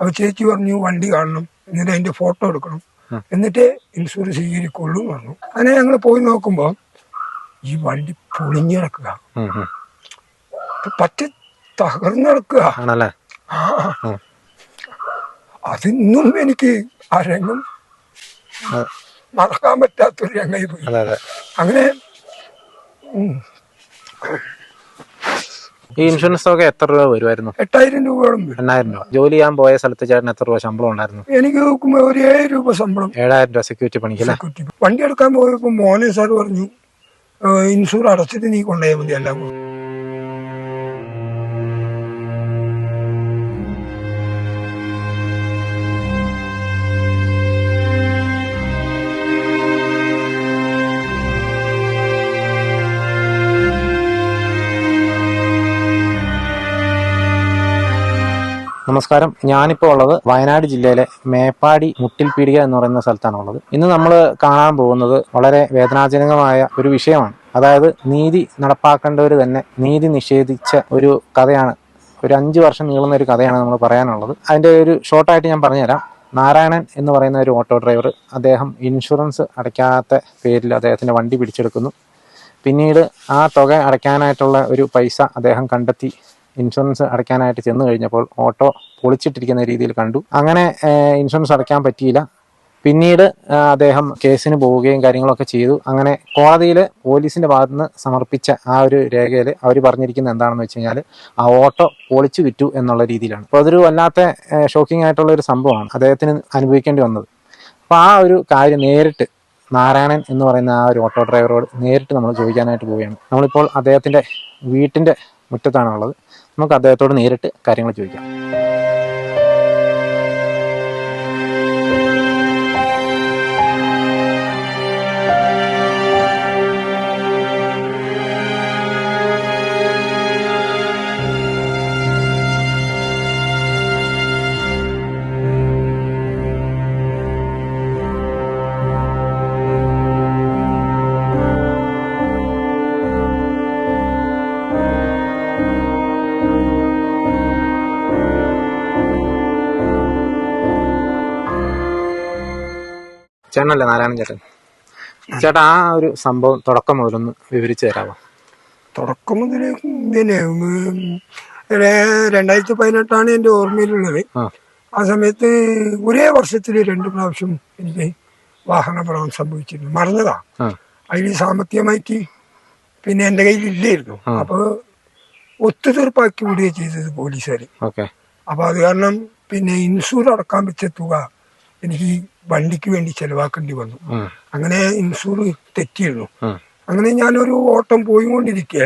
അപ്പൊ ചേച്ചി പറഞ്ഞു വണ്ടി കാണണം. എന്നിട്ട് അതിന്റെ ഫോട്ടോ എടുക്കണം. എന്നിട്ട് ഇൻഷുറൻസ് സ്വീകരിക്കുള്ളൂ എന്ന് പറഞ്ഞു. അങ്ങനെ ഞങ്ങൾ പോയി നോക്കുമ്പോൾ ഈ വണ്ടി പൊളിഞ്ഞു കിടക്കുക. പറ്റി തകർന്നു കിടക്കുക. അതിന്നും എനിക്ക് ആ രംഗം. മറക്കാൻ പറ്റാത്തൊരു രംഗമായി പോയി. അങ്ങനെ ഈ ഇൻഷുറൻസ് ഒക്കെ എത്ര രൂപ വരുമായിരുന്നു? എട്ടായിരം രൂപയോളം വരും എണ്ണായിരം രൂപ. ജോലി ചെയ്യാൻ പോയ സ്ഥലത്ത് ചേട്ടൻ എത്ര രൂപ ശമ്പളം ഉണ്ടായിരുന്നു? എനിക്ക് നോക്കുമ്പോ ഒരു ഏഴ് രൂപ ശമ്പളം. ഏഴായിരം രൂപ സെക്യൂരിറ്റി പണിക്ക് വണ്ടി എടുക്കാൻ പോയപ്പോ മോനെ സാർ പറഞ്ഞു ഇൻഷൂർ അടച്ചിട്ട് നീ കൊണ്ടുപോയാൽ മതി എല്ലാം കൂടെ." നമസ്കാരം. ഞാനിപ്പോൾ ഉള്ളത് വയനാട് ജില്ലയിലെ മേപ്പാടി മുട്ടിൽപീടിക എന്ന് പറയുന്ന സ്ഥലത്താണ് ഉള്ളത്. ഇന്ന് നമ്മൾ കാണാൻ പോകുന്നത് വളരെ വേദനാജനകമായ ഒരു വിഷയമാണ്. അതായത് നീതി നടപ്പാക്കേണ്ടവർ തന്നെ നീതി നിഷേധിച്ച ഒരു കഥയാണ്. ഒരു അഞ്ച് വർഷം നീളുന്ന ഒരു കഥയാണ് നമ്മൾ പറയാനുള്ളത്. അതിന്റെ ഒരു ഷോർട്ടായിട്ട് ഞാൻ പറഞ്ഞുതരാം. നാരായണൻ എന്ന് പറയുന്ന ഒരു ഓട്ടോ ഡ്രൈവർ അദ്ദേഹം ഇൻഷുറൻസ് അടയ്ക്കാത്ത പേരിൽ അദ്ദേഹത്തിന്റെ വണ്ടി പിടിച്ചെടുക്കുന്നു. പിന്നീട് ആ തുക അടയ്ക്കാനായിട്ടുള്ള ഒരു പൈസ അദ്ദേഹം കണ്ടെത്തി. ഇൻഷുറൻസ് അടയ്ക്കാനായിട്ട് ചെന്ന് കഴിഞ്ഞപ്പോൾ ഓട്ടോ പൊളിച്ചിട്ടിരിക്കുന്ന രീതിയിൽ കണ്ടു. അങ്ങനെ ഇൻഷുറൻസ് അടയ്ക്കാൻ പറ്റിയില്ല. പിന്നീട് അദ്ദേഹം കേസിന് പോവുകയും കാര്യങ്ങളൊക്കെ ചെയ്തു. അങ്ങനെ കോടതിയിൽ പോലീസിന്റെ ഭാഗത്ത് നിന്ന് സമർപ്പിച്ച ആ ഒരു രേഖയിൽ അവർ പറഞ്ഞിരിക്കുന്നത് എന്താണെന്ന് വെച്ച് കഴിഞ്ഞാൽ ആ ഓട്ടോ പൊളിച്ചു വിറ്റു എന്നുള്ള രീതിയിലാണ്. അപ്പോൾ അതൊരു വല്ലാത്ത ഷോക്കിംഗ് ആയിട്ടുള്ള ഒരു സംഭവമാണ് അദ്ദേഹത്തിന് അനുഭവിക്കേണ്ടി വന്നത്. അപ്പോൾ ആ ഒരു കാര്യം നേരിട്ട് നാരായണൻ എന്ന് പറയുന്ന ആ ഒരു ഓട്ടോ ഡ്രൈവറോട് നേരിട്ട് നമ്മൾ ചോദിക്കാനായിട്ട് പോവുകയാണ്. നമ്മളിപ്പോൾ അദ്ദേഹത്തിന്റെ വീട്ടിന്റെ മുറ്റത്താണുള്ളത്. നമുക്ക് അദ്ദേഹത്തോട് നേരിട്ട് കാര്യങ്ങൾ ചോദിക്കാം. ചേട്ടനല്ലേ നാരായണൻ ചേട്ടൻ? ചേട്ടാ ആ ഒരു സംഭവം തുടക്കം മുതലൊന്ന് വിവരിച്ചു തരാമോ തുടക്കം മുതൽ പിന്നെ രണ്ടായിരത്തി പതിനെട്ടാണ് എന്റെ ഓർമ്മയിലുള്ളത്. ആ. സമയത്ത് ഒരേ വർഷത്തിൽ രണ്ട് പ്രാവശ്യം എനിക്ക് വാഹനാപകടം സംഭവിച്ചിരുന്നു. മറന്നതാ. അതിൽ സാമ്പത്തികമായിട്ട് പിന്നെ എന്റെ കയ്യിൽ ഇല്ലായിരുന്നു അപ്പൊ അപ്പോൾ ഒത്തുതീർപ്പാക്കി വിടുകയും ചെയ്തത് പോലീസുകാർ അപ്പൊ അപ്പോൾ അത് കാരണം പിന്നെ ഇൻഷൂർ അടക്കാൻ വെച്ച തുക എനിക്ക് വണ്ടിക്ക് വേണ്ടി ചെലവാക്കേണ്ടി വന്നു. അങ്ങനെ ഇൻഷൂർ തെറ്റിയിരുന്നു. അങ്ങനെ ഞാനൊരു ഓട്ടം പോയി കൊണ്ടിരിക്കെ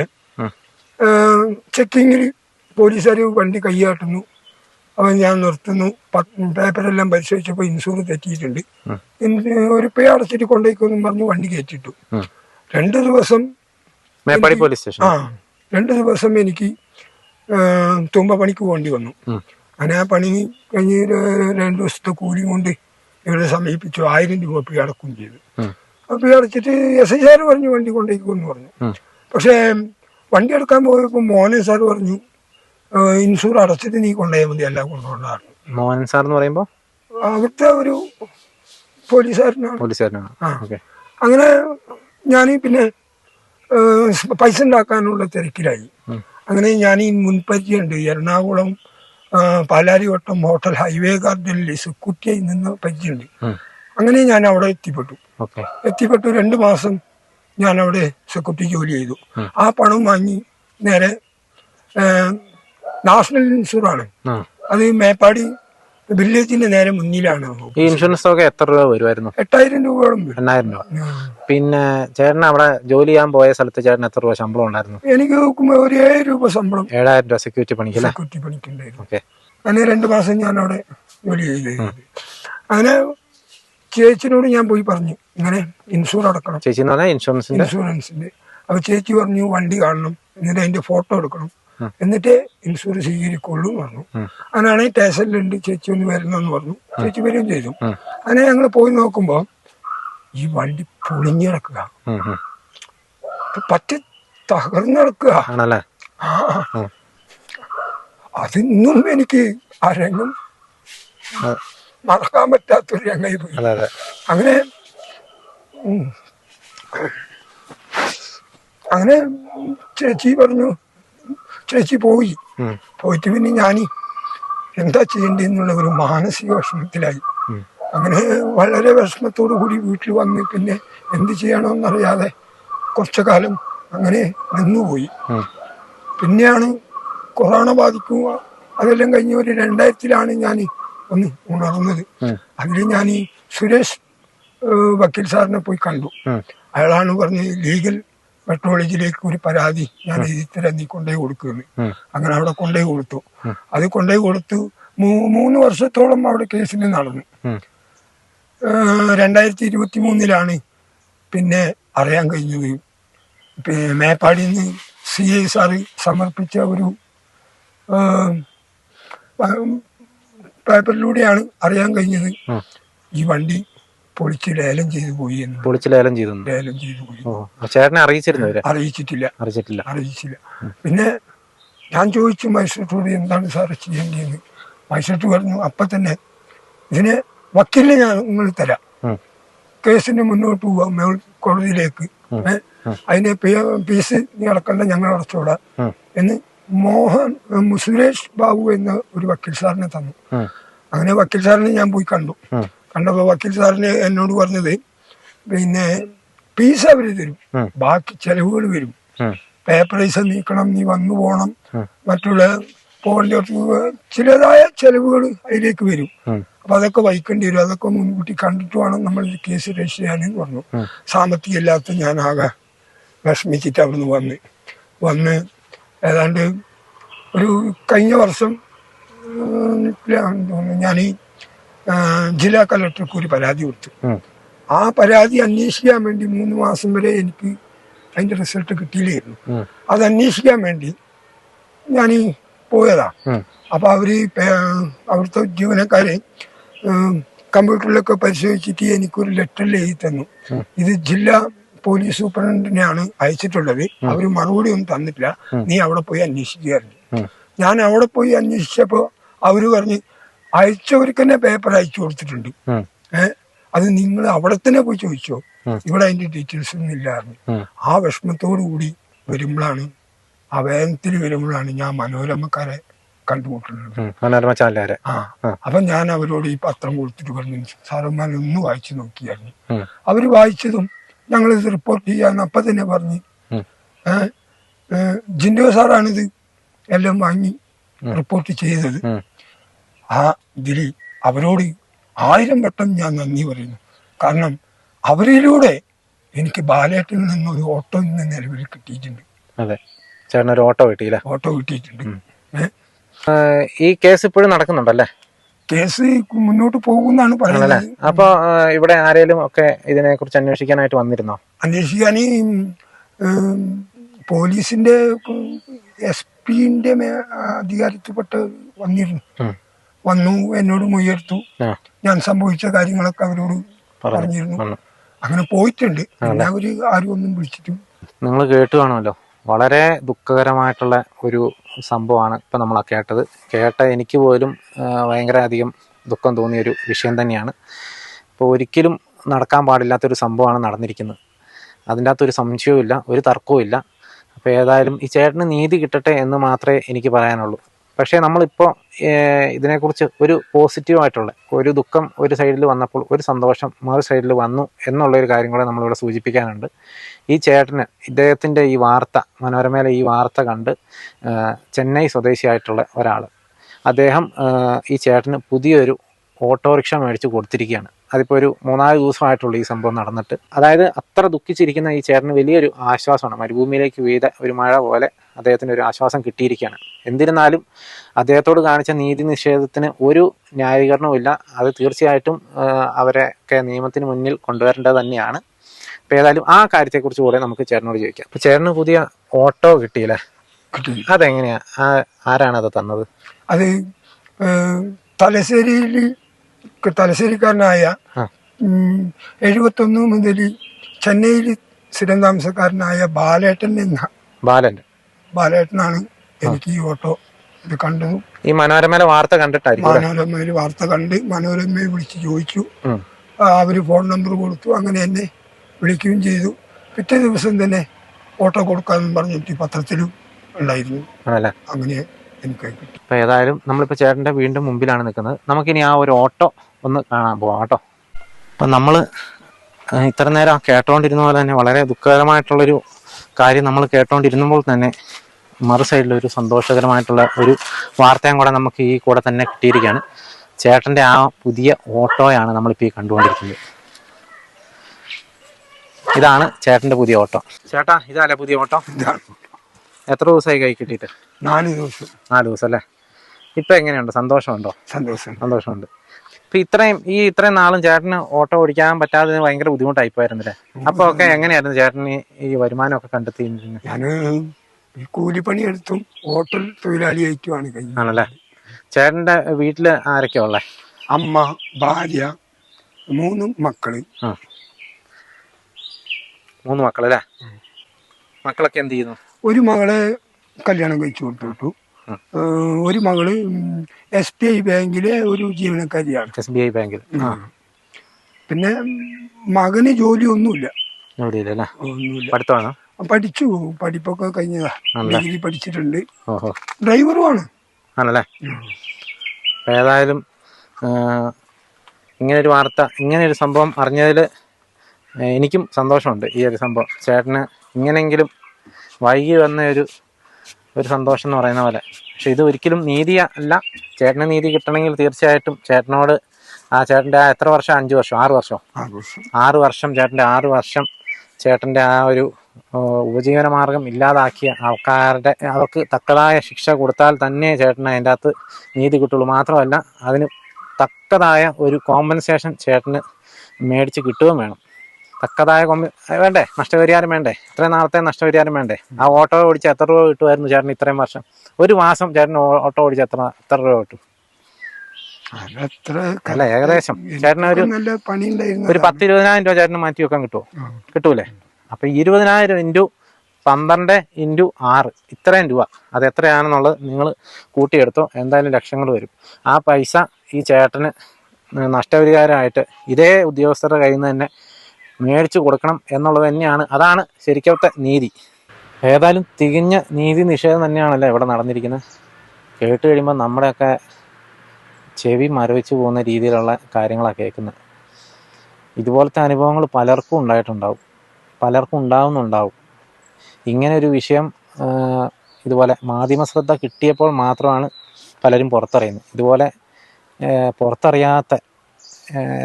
ചെക്കിങ്ങിൽ പോലീസുകാർ വണ്ടി കൈയാട്ടുന്നു. അവൻ ഞാൻ നിർത്തുന്നു. പേപ്പറെല്ലാം പരിശോധിച്ചപ്പോൾ ഇൻഷൂർ തെറ്റിയിട്ടുണ്ട്. ഒരു പേ അടച്ചിട്ട് കൊണ്ടേക്കൊന്നും പറഞ്ഞു വണ്ടി കയറ്റിട്ടു. രണ്ട് ദിവസം ആ രണ്ട് ദിവസം എനിക്ക് തുമ്പ പണിക്ക് പോകേണ്ടി വന്നു. അങ്ങനെ ആ പണി കഴിഞ്ഞ് രണ്ട് ദിവസത്തെ കൂലി കൊണ്ട് ഇവിടെ സമീപിച്ചു? ആയിരം രൂപ പി അടക്കുകയും ചെയ്തു ഈ അടച്ചിട്ട് എസ് ഐ സാർ പറഞ്ഞു വണ്ടി കൊണ്ടേക്കുമെന്ന് പറഞ്ഞു. പക്ഷേ വണ്ടി എടുക്കാൻ പോയപ്പോൾ മോനെ സാർ പറഞ്ഞു ഇൻഷൂർ അടച്ചിട്ട് നീ കൊണ്ടുപോയാൽ മതി എല്ലാം കൊണ്ടുപോകണ്ടാണ് മോഹൻ സാർ എന്ന് പറയുമ്പോൾ അവിടുത്തെ ഒരു പോലീസുകാരനാണ്. അങ്ങനെ ഞാൻ പിന്നെ പൈസ ഉണ്ടാക്കാനുള്ള തിരക്കിലായി. അങ്ങനെ ഞാൻ ഈ മുൻപരിചയമുണ്ട്. എറണാകുളം പാലാരിവട്ടം ഹോട്ടൽ ഹൈവേ ഗാർഡനിൽ സെക്യൂരിറ്റിയായി നിന്ന് പരിചയമുണ്ട്. അങ്ങനെ ഞാൻ അവിടെ എത്തിപ്പെട്ടു. എത്തിപ്പെട്ടു. രണ്ട് മാസം ഞാൻ അവിടെ സെക്യൂരിറ്റി ജോലി ചെയ്തു. ആ പണം വാങ്ങി നേരെ നാഷണൽ ഇൻഷുറാണ്. അത് മേപ്പാടി വില്ലേജിന്റെ നേരെ മുന്നിലാണ് ഈ ഇൻഷുറൻസ് തുക എത്ര രൂപ വരുമായിരുന്നു? എട്ടായിരം രൂപയോളം വരും. എണ്ണായിരം രൂപ. പിന്നെ ചേട്ടൻ അവിടെ ജോലി ചെയ്യാൻ പോയ സ്ഥലത്ത് ചേട്ടൻ എത്ര രൂപ ശമ്പളം ഉണ്ടായിരുന്നു? എനിക്ക് നോക്കുമ്പോ ഒരു ഏഴ് രൂപ ശമ്പളം. ഏഴായിരം രൂപ സെക്യൂരിറ്റി പണിക്ക് സെക്യൂരിറ്റി പണിക്കുണ്ടായിരുന്നു ഓക്കെ. അങ്ങനെ രണ്ട് മാസം ഞാൻ അവിടെ ജോലി ചെയ്തു അങ്ങനെ ചേച്ചിനോട് ഞാൻ പോയി പറഞ്ഞു ഇങ്ങനെ ഇൻഷൂർ അടക്കണം. ചേച്ചി എന്ന് പറഞ്ഞാൽ ഇൻഷുറൻസിന്റെ ഇൻഷുറൻസിന്റെ. അപ്പൊ ചേച്ചി പറഞ്ഞു വണ്ടി കാണണം. എന്നിട്ട് അതിന്റെ ഫോട്ടോ എടുക്കണം. എന്നിട്ട് ഇൻഷുറൻസ് സ്വീകരിക്കുള്ളൂ എന്ന് പറഞ്ഞു. അങ്ങനെയാണ് ടെസ്റ്ററിലുണ്ട് ചേച്ചി ഒന്ന് വരുന്നെന്ന് പറഞ്ഞു. ചേച്ചി വരികയും ചെയ്തു. അങ്ങനെ ഞങ്ങൾ പോയി നോക്കുമ്പോ ഈ വണ്ടി പൊളിഞ്ഞു കിടക്കുക. പറ്റി തകർന്നു കിടക്കുക. അതിന്നും എനിക്ക് ആ രംഗം മറക്കാൻ പറ്റാത്തൊരു രംഗമായി പോയി. അങ്ങനെ. അങ്ങനെ ചേച്ചി പറഞ്ഞു ചേച്ചി പോയി. പോയിട്ട് പിന്നെ ഞാൻ എന്താ ചെയ്യേണ്ടതെന്നുള്ള ഒരു മാനസിക വിഷമത്തിലായി. അങ്ങനെ വളരെ വിഷമത്തോടു കൂടി വീട്ടിൽ വന്ന് പിന്നെ എന്ത് ചെയ്യണമെന്നറിയാതെ കുറച്ചു കാലം അങ്ങനെ നിന്നുപോയി. പിന്നെയാണ് കൊറോണ ബാധിക്കുക അതെല്ലാം കഴിഞ്ഞ ഒരു രണ്ടായിരത്തിലാണ് ഞാൻ ഒന്ന് ഉണർന്നത്. അതിൽ ഞാൻ സുരേഷ് വക്കീൽ സാറിനെ പോയി കണ്ടു. അയാളാണ് പറഞ്ഞത് ലീഗൽ മെട്രോളജിയിലേക്ക് ഒരു പരാതി ഞാൻ ഇത്തരം നീ കൊണ്ടുപോയി കൊടുക്കുന്നു അങ്ങനെ അവിടെ കൊണ്ടുപോയി കൊടുത്തു. അത് കൊണ്ടുപോയി കൊടുത്തു മൂ- മൂന്ന് വർഷത്തോളം അവിടെ കേസിൽ നടന്നു. രണ്ടായിരത്തി ഇരുപത്തി മൂന്നിലാണ് പിന്നെ അറിയാൻ കഴിഞ്ഞത്. പിന്നെ മേപ്പാടിയിൽ നിന്ന് സി ഐ സാറ് സമർപ്പിച്ച ഒരു പേപ്പറിലൂടെയാണ് അറിയാൻ കഴിഞ്ഞത്. ഈ വണ്ടി പൊളിച്ച് ലേലം ചെയ്തു പോയി എന്ന്. പൊളിച്ച് ലേലം ചെയ്തു ലേലം ചെയ്തു പോയി. ഓ ചേട്ടനെ അറിയിച്ചിരുന്നു ഇവരെ? അറിയിച്ചിട്ടില്ല. അറിയിച്ചിട്ടില്ല. അറിയിച്ചില്ല. പിന്നെ ഞാൻ ചോദിച്ചു മജിസ്ട്രേറ്റോട് എന്താണ് സാറ് ചെയ്യേണ്ടതെന്ന്. മജിസ്ട്രേറ്റ് പറഞ്ഞു അപ്പം തന്നെ ഇതിന് വക്കീലിനെ ഞാൻ നിങ്ങൾ തരാം. കേസിന് മുന്നോട്ട് പോവാം മേൽ കോടതിയിലേക്ക്. ഏ? അതിന് ഫീസ് അടക്കണ്ട ഞങ്ങൾ അടച്ചോടാം എന്ന് മോഹൻ സുരേഷ് ബാബു എന്ന ഒരു വക്കീൽ സാറിനെ തന്നു. അങ്ങനെ വക്കീൽ സാറിനെ ഞാൻ പോയി കണ്ടു. കണ്ടപ്പോൾ വക്കീൽ സാറിന് എന്നോട് പറഞ്ഞത് പിന്നെ ഫീസ് അവർ തരും. ബാക്കി ചെലവുകൾ വരും. പേപ്പർ പേപ്പറൈസ് നീക്കണം നീ വന്നു പോകണം മറ്റുള്ള പോകേണ്ട ചിലതായ ചെലവുകൾ അതിലേക്ക് വരും. അപ്പൊ അതൊക്കെ വഹിക്കേണ്ടി വരും. അതൊക്കെ മുൻകൂട്ടി കണ്ടിട്ട് വേണം നമ്മൾ കേസ് രജിസ്റ്റർ ചെയ്യാനെന്ന് പറഞ്ഞു. സാമ്പത്തികം ഇല്ലാത്ത ഞാൻ ആകെ വിഷമിച്ചിട്ട് അവിടുന്ന് വന്ന്. വന്ന് ഏതാണ്ട് ഒരു കഴിഞ്ഞ വർഷം ഞാൻ ഈ ജില്ലാ കളക്ടർക്ക് ഒരു പരാതി കൊടുത്തു. ആ പരാതി അന്വേഷിക്കാൻ വേണ്ടി മൂന്ന് മാസം വരെ എനിക്ക് അതിന്റെ റിസൾട്ട് കിട്ടിയില്ലായിരുന്നു. അത് അന്വേഷിക്കാൻ വേണ്ടി ഞാൻ പോയതാ. അപ്പൊ അവർ അവിടുത്തെ ജീവനക്കാരെ കമ്പ്യൂട്ടറിലൊക്കെ പരിശോധിച്ചിട്ട് എനിക്കൊരു ലെറ്ററിൽ എഴുതി തന്നു. ഇത് ജില്ലാ പോലീസ് സൂപ്രണ്ടിനെയാണ് അയച്ചിട്ടുള്ളത്. അവർ മറുപടി ഒന്നും തന്നിട്ടില്ല. നീ അവിടെ പോയി അന്വേഷിക്കുകയായിരുന്നു. ഞാൻ അവിടെ പോയി അന്വേഷിച്ചപ്പോ അവർ പറഞ്ഞ് അയച്ചവർക്ക് തന്നെ പേപ്പർ അയച്ചു കൊടുത്തിട്ടുണ്ട്. ഏഹ് അത് നിങ്ങൾ അവിടെ തന്നെ പോയി ചോദിച്ചോ. ഇവിടെ അതിന്റെ ഡീറ്റെയിൽസ് ഒന്നും ഇല്ലായിരുന്നു. ആ വിഷമത്തോടു കൂടി വരുമ്പോഴാണ് ആ വേദനത്തിൽ വരുമ്പോഴാണ് ഞാൻ മനോരമക്കാരെ കണ്ടുമുട്ടുന്നത്. മനോരമ ചാനലുകാരെ. ആ. അപ്പൊ ഞാൻ അവരോട് ഈ പത്രം കൊടുത്തിട്ട് പറഞ്ഞു സാറന്മാർ ഒന്ന് വായിച്ചു നോക്കിയായിരുന്നു. അവർ വായിച്ചതും ഞങ്ങൾ ഇത് റിപ്പോർട്ട് ചെയ്യാന്ന് അപ്പൊ തന്നെ പറഞ്ഞു. ജിൻഡോ സാറാണിത് എല്ലാം വാങ്ങി റിപ്പോർട്ട് ചെയ്തത്. ആ ഇതിൽ അവരോട് ആയിരം വട്ടം ഞാൻ നന്ദി പറയുന്നു. കാരണം അവരിലൂടെ എനിക്ക് ബാലേട്ടിൽ നിന്ന് ഒരു ഓട്ടോ ഇന്ന് നിലവിൽ കിട്ടിയിട്ടുണ്ട്. അതെ. ചേട്ടൻ ഒരു ഓട്ടോ കിട്ടിയില്ല? ഓട്ടോ കിട്ടിയിട്ടുണ്ട്. ഈ കേസ് ഇപ്പോഴും നടക്കുന്നുണ്ടല്ലേ? കേസ് മുന്നോട്ട് പോകുന്നാണ് പറയുന്നത്. അപ്പൊ ഇവിടെ ആരേലും ഒക്കെ ഇതിനെ കുറിച്ച് അന്വേഷിക്കാനായിട്ട് വന്നിരുന്നോ? അന്വേഷിക്കാൻ ഈ പോലീസിന്റെ എസ് പിന്റെ അധികാരത്തിൽപ്പെട്ട് വന്നിരുന്നു. വന്നു എന്നോട് മൊഴിയെടുത്തു ഞാൻ സംഭവിച്ച കാര്യങ്ങളൊക്കെ അവരോട് പറഞ്ഞു പറഞ്ഞിരുന്നു. അങ്ങനെ പോയിട്ടുണ്ട്. പിന്നെ അവർ ആരും ഒന്നും വിളിച്ചിട്ടും. നിങ്ങൾ കേട്ടു കാണുമല്ലോ. വളരെ ദുഃഖകരമായിട്ടുള്ള ഒരു സംഭവമാണ് ഇപ്പം നമ്മൾ കേട്ടത്. കേട്ട എനിക്ക് പോലും ഭയങ്കര അധികം ദുഃഖം തോന്നിയ ഒരു വിഷയം തന്നെയാണ്. ഇപ്പോൾ ഒരിക്കലും നടക്കാൻ പാടില്ലാത്തൊരു സംഭവമാണ് നടന്നിരിക്കുന്നത്. അതിന്റെ അകത്തൊരു സംശയവും ഇല്ല ഒരു തർക്കവും ഇല്ല അപ്പോൾ ഏതായാലും ഈ ചേട്ടന് നീതി കിട്ടട്ടെ എന്ന് മാത്രമേ എനിക്ക് പറയാനുള്ളൂ. പക്ഷേ നമ്മളിപ്പോൾ ഇതിനെക്കുറിച്ച് ഒരു പോസിറ്റീവായിട്ടുള്ള ഒരു ദുഃഖം ഒരു സൈഡിൽ വന്നപ്പോൾ ഒരു സന്തോഷം മറു സൈഡിൽ വന്നു എന്നുള്ള ഒരു കാര്യം കൂടെ നമ്മളിവിടെ സൂചിപ്പിക്കാനുണ്ട്. ഈ ചേട്ടന് ഇദ്ദേഹത്തിന്റെ ഈ വാർത്ത മനോരമയിലെ ഈ വാർത്ത കണ്ട് ചെന്നൈ സ്വദേശിയായിട്ടുള്ള ഒരാൾ അദ്ദേഹം ഈ ചേട്ടന് പുതിയൊരു ഓട്ടോറിക്ഷ മേടിച്ച് കൊടുത്തിരിക്കുകയാണ്. അതിപ്പോൾ ഒരു മൂന്നാൽ ദിവസമായിട്ടുള്ള ഈ സംഭവം നടന്നിട്ട്. അതായത് അത്ര ദുഃഖിച്ചിരിക്കുന്ന ഈ ചേട്ടന് വലിയൊരു ആശ്വാസമാണ്. മരുഭൂമിയിലേക്ക് വീത ഒരു മഴ പോലെ അദ്ദേഹത്തിന് ഒരു ആശ്വാസം കിട്ടിയിരിക്കുകയാണ്. എന്നിരുന്നാലും അദ്ദേഹത്തോട് കാണിച്ച നീതി നിഷേധത്തിന് ഒരു ന്യായീകരണവും ഇല്ല. അത് തീർച്ചയായിട്ടും അവരെയൊക്കെ നിയമത്തിന് മുന്നിൽ കൊണ്ടുവരേണ്ടത് തന്നെയാണ്. അപ്പോൾ ഏതായാലും ആ കാര്യത്തെക്കുറിച്ച് കൂടെ നമുക്ക് ചേർന്നോട് ചോദിക്കാം. അപ്പോൾ ചേട്ടന് പുതിയ ഓട്ടോ കിട്ടിയില്ലേ? കിട്ടി. അതെങ്ങനെയാ? ആ ആരാണ് അത് തന്നത്? അത് തലശ്ശേരിയിൽ തലശ്ശേരിക്കാരനായ എഴുപത്തൊന്ന് മുതൽ ചെന്നൈയിൽ സ്ഥിരം താമസക്കാരനായ ബാലേട്ടൻ എന്ന ബാലന്റെ ബാലേട്ടനാണ് എനിക്ക് ഈ ഓട്ടോ ഇത് കണ്ടതും. ഈ മനോരമയിലെ വാർത്ത കണ്ടിട്ടായിരിക്കും അല്ലേ? മനോരമയിൽ വാർത്ത കണ്ട് മനോരമയെ വിളിച്ച് ചോദിച്ചു. ഉം. ആ, അവർ ഫോൺ നമ്പർ കൊടുത്തു. അങ്ങനെ എന്നെ വിളിക്കുകയും ചെയ്തു. പിറ്റേ ദിവസം തന്നെ ഓട്ടോ കൊടുക്കാമെന്ന് പറഞ്ഞിട്ട് പത്രത്തിലും ഉണ്ടായിരുന്നു. ആണല്ലേ? അങ്ങനെ എനിക്ക് കിട്ടി. ഏതായാലും നമ്മളിപ്പോ ചേട്ടന്റെ വീണ്ടും മുമ്പിലാണ് നിൽക്കുന്നത്. നമുക്കിനി ആ ഒരു ഓട്ടോ ഒന്ന് കാണാൻ പോവാം കേട്ടോ. അപ്പൊ നമ്മൾ ഇത്ര നേരം കേട്ടോണ്ടിരുന്ന പോലെ തന്നെ വളരെ ദുഃഖകരമായിട്ടുള്ളൊരു കാര്യം നമ്മൾ കേട്ടോണ്ടിരുന്നപ്പോൾ തന്നെ മറു സൈഡിൽ ഒരു സന്തോഷകരമായിട്ടുള്ള ഒരു വാർത്തയും കൂടെ നമുക്ക് ഈ കൂടെ തന്നെ കിട്ടിയിരിക്കുകയാണ്. ചേട്ടന്റെ ആ പുതിയ ഓട്ടോയാണ് നമ്മളിപ്പോൾ ഈ കണ്ടുകൊണ്ടിരിക്കുന്നത്. ഇതാണ് ചേട്ടന്റെ പുതിയ ഓട്ടോ. ചേട്ടാ ഇതല്ലേ പുതിയ ഓട്ടോ? ഇതാണ് എത്ര ദിവസമായി കൈ കിട്ടിയിട്ട്? നാല് ദിവസം. നാല് ദിവസം അല്ലേ? ഇപ്പൊ എങ്ങനെയുണ്ട്? സന്തോഷമുണ്ടോ? സന്തോഷം. സന്തോഷമുണ്ട്. ഇപ്പൊ ഇത്രയും ഈ ഇത്രയും നാളും ചേട്ടന് ഓട്ടോ ഓടിക്കാൻ പറ്റാതെ ഭയങ്കര ബുദ്ധിമുട്ടായി പോയിരുന്നില്ലേ അപ്പൊ ഒക്കെ എങ്ങനെയായിരുന്നു ചേട്ടന് ഈ വരുമാനമൊക്കെ കണ്ടെത്തിയിരുന്നത്? ഞാൻ ഈ കൂലിപ്പണി എടുത്തും ഹോട്ടൽ തൊഴിലാളിയായിട്ടുമാണ് കഴിഞ്ഞത്. ആണല്ലേ? ചേട്ടന്റെ വീട്ടിൽ ആരൊക്കെയാ ഉള്ളേ? അമ്മ ഭാര്യ മൂന്ന് മക്കൾ. ആ. മൂന്ന് മക്കളല്ലേ മക്കളൊക്കെ എന്ത് ചെയ്യുന്നു? ഒരു മകളെ കല്യാണം കഴിച്ചു കൊടുത്തു. ഒരു മകൾ എസ് ബി ഐ ബാങ്കിലെ ഒരു ജീവനക്കാരിയാണ്. എസ് ബി ഐ ബാങ്കിൽ. പിന്നെ മകന് ജോലി ഒന്നുമില്ല. ഒന്നുമില്ല പഠിച്ചു. പഠിപ്പൊക്കെ കഴിഞ്ഞതാ? ഡിഗ്രി പഠിച്ചിട്ടുണ്ട്. ഡ്രൈവറുമാണ്. ആണല്ലേ? ഏതായാലും ഇങ്ങനെ ഇങ്ങനൊരു വാർത്ത ഒരു സംഭവം അറിഞ്ഞതിൽ എനിക്കും സന്തോഷമുണ്ട് ഈ ഒരു സംഭവം. ചേട്ടന് ഇങ്ങനെങ്കിലും വൈകി വന്ന ഒരു ഒരു സന്തോഷം എന്ന് പറയുന്ന പോലെ. പക്ഷെ ഇത് ഒരിക്കലും നീതി അല്ല. ചേട്ടന് നീതി കിട്ടണമെങ്കിൽ തീർച്ചയായിട്ടും ചേട്ടനോട് ആ ചേട്ടന്റെ ആ എത്ര വർഷം? അഞ്ച് വർഷം ആറ് വർഷം? ആറു വർഷം. ചേട്ടന്റെ ആറ് വർഷം ചേട്ടന്റെ ആ ഒരു ഉപജീവന മാർഗം ഇല്ലാതാക്കിയ ആൾക്കാരുടെ അവർക്ക് തക്കതായ ശിക്ഷ കൊടുത്താൽ തന്നെ ചേട്ടന് അതിന്റെ അകത്ത് നീതി കിട്ടുള്ളൂ. മാത്രമല്ല അതിന് തക്കതായ ഒരു കോമ്പൻസേഷൻ ചേട്ടന് മേടിച്ച് കിട്ടുകയും വേണം. തക്കതായ കൊമ്പ്. വേണ്ടേ? നഷ്ടപരിഹാരം വേണ്ടേ? ഇത്രയും നാളത്തെ നഷ്ടപരിഹാരം വേണ്ടേ? ആ ഓട്ടോ ഓടിച്ച് എത്ര രൂപ കിട്ടുമായിരുന്നു ചേട്ടന് ഇത്രയും വർഷം? ഒരു മാസം ചേട്ടന് ഓട്ടോ ഓടിച്ച് എത്ര എത്ര രൂപ കിട്ടും? അല്ല ഏകദേശം. ചേട്ടന് ഒരു ഒരു പത്ത് ഇരുപതിനായിരം രൂപ ചേട്ടന് മാറ്റി വെക്കാൻ കിട്ടുമോ? കിട്ടൂലേ? അപ്പൊ ഇരുപതിനായിരം ഇന്റു പന്ത്രണ്ട് ഇന്റു ആറ് ഇത്രയും രൂപ. അത് എത്രയാണെന്നുള്ളത് നിങ്ങൾ കൂട്ടിയെടുത്തോ. എന്തായാലും ലക്ഷങ്ങൾ വരും. ആ പൈസ ഈ ചേട്ടന് നഷ്ടപരിഹാരമായിട്ട് ഇതേ ഉദ്യോഗസ്ഥരുടെ കയ്യിൽ നിന്ന് തന്നെ മേടിച്ചു കൊടുക്കണം എന്നുള്ളത് തന്നെയാണ്. അതാണ് ശരിക്കത്തെ നീതി. ഏതായാലും തികഞ്ഞ നീതി നിഷേധം തന്നെയാണല്ലോ ഇവിടെ നടന്നിരിക്കുന്നത്. കേട്ട് കഴിയുമ്പോൾ നമ്മുടെയൊക്കെ ചെവി മരവിച്ച് പോകുന്ന രീതിയിലുള്ള കാര്യങ്ങളാണ് കേൾക്കുന്നത്. ഇതുപോലത്തെ അനുഭവങ്ങൾ പലർക്കും ഉണ്ടായിട്ടുണ്ടാവും. പലർക്കും ഉണ്ടാവുന്നുണ്ടാവും. ഇങ്ങനെ ഒരു വിഷയം ഇതുപോലെ മാധ്യമ ശ്രദ്ധ കിട്ടിയപ്പോൾ മാത്രമാണ് പലരും പുറത്തറിയുന്നത്. ഇതുപോലെ പുറത്തറിയാത്ത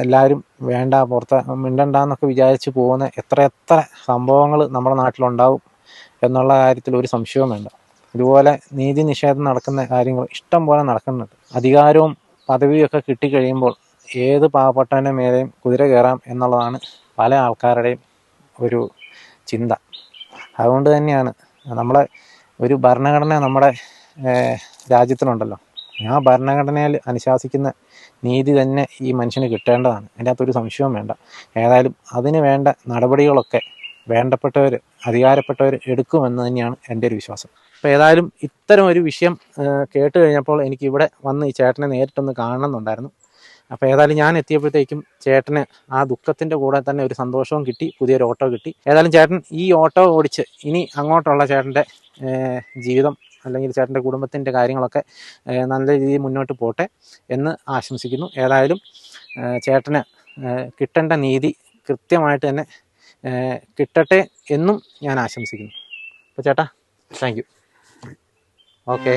എല്ലാവരും വേണ്ട പുറത്ത് മിണ്ടണ്ട എന്നൊക്കെ വിചാരിച്ച് പോകുന്ന എത്ര എത്ര സംഭവങ്ങൾ നമ്മുടെ നാട്ടിലുണ്ടാവും എന്നുള്ള കാര്യത്തിൽ ഒരു സംശയവും വേണ്ട. ഇതുപോലെ നീതി നിഷേധം നടക്കുന്ന കാര്യങ്ങൾ ഇഷ്ടം പോലെ നടക്കുന്നുണ്ട്. അധികാരവും പദവിയൊക്കെ കിട്ടിക്കഴിയുമ്പോൾ ഏത് പാവപ്പെട്ടവന്റെ മേലെയും കുതിര കയറാം എന്നുള്ളതാണ് പല ആൾക്കാരുടെയും ഒരു ചിന്ത. അതുകൊണ്ട് തന്നെയാണ് നമ്മളെ ഒരു ഭരണഘടന നമ്മുടെ രാജ്യത്തിനുണ്ടല്ലോ ആ ഭരണഘടനയിൽ അനുശാസിക്കുന്ന നീതി തന്നെ ഈ മനുഷ്യന് കിട്ടേണ്ടതാണ്. അതിന്റെ അകത്തൊരു സംശയവും വേണ്ട. ഏതായാലും അതിന് വേണ്ട നടപടികളൊക്കെ വേണ്ടപ്പെട്ടവർ അധികാരപ്പെട്ടവർ എടുക്കുമെന്ന് തന്നെയാണ് എന്റെ ഒരു വിശ്വാസം. അപ്പോൾ ഏതായാലും ഇത്തരം ഒരു വിഷയം കേട്ട് കഴിഞ്ഞപ്പോൾ എനിക്ക് ഇവിടെ വന്ന് ഈ ചേട്ടനെ നേരിട്ടൊന്ന് കാണണമെന്നുണ്ടായിരുന്നു. അപ്പോൾ ഏതായാലും ഞാൻ എത്തിയപ്പോഴത്തേക്കും ചേട്ടന് ആ ദുഃഖത്തിന്റെ കൂടെ തന്നെ ഒരു സന്തോഷവും കിട്ടി പുതിയൊരു ഓട്ടോ കിട്ടി. ഏതായാലും ചേട്ടൻ ഈ ഓട്ടോ ഓടിച്ച് ഇനി അങ്ങോട്ടുള്ള ചേട്ടന്റെ ജീവിതം അല്ലെങ്കിൽ ചേട്ടന്റെ കുടുംബത്തിന്റെ കാര്യങ്ങളൊക്കെ നല്ല രീതിയിൽ മുന്നോട്ട് പോട്ടെ എന്ന് ആശംസിക്കുന്നു. ഏതായാലും ചേട്ടന് കിട്ടേണ്ട നീതി കൃത്യമായിട്ട് തന്നെ കിട്ടട്ടെ എന്നും ഞാൻ ആശംസിക്കുന്നു. അപ്പോൾ ചേട്ടാ താങ്ക് യു ഓക്കെ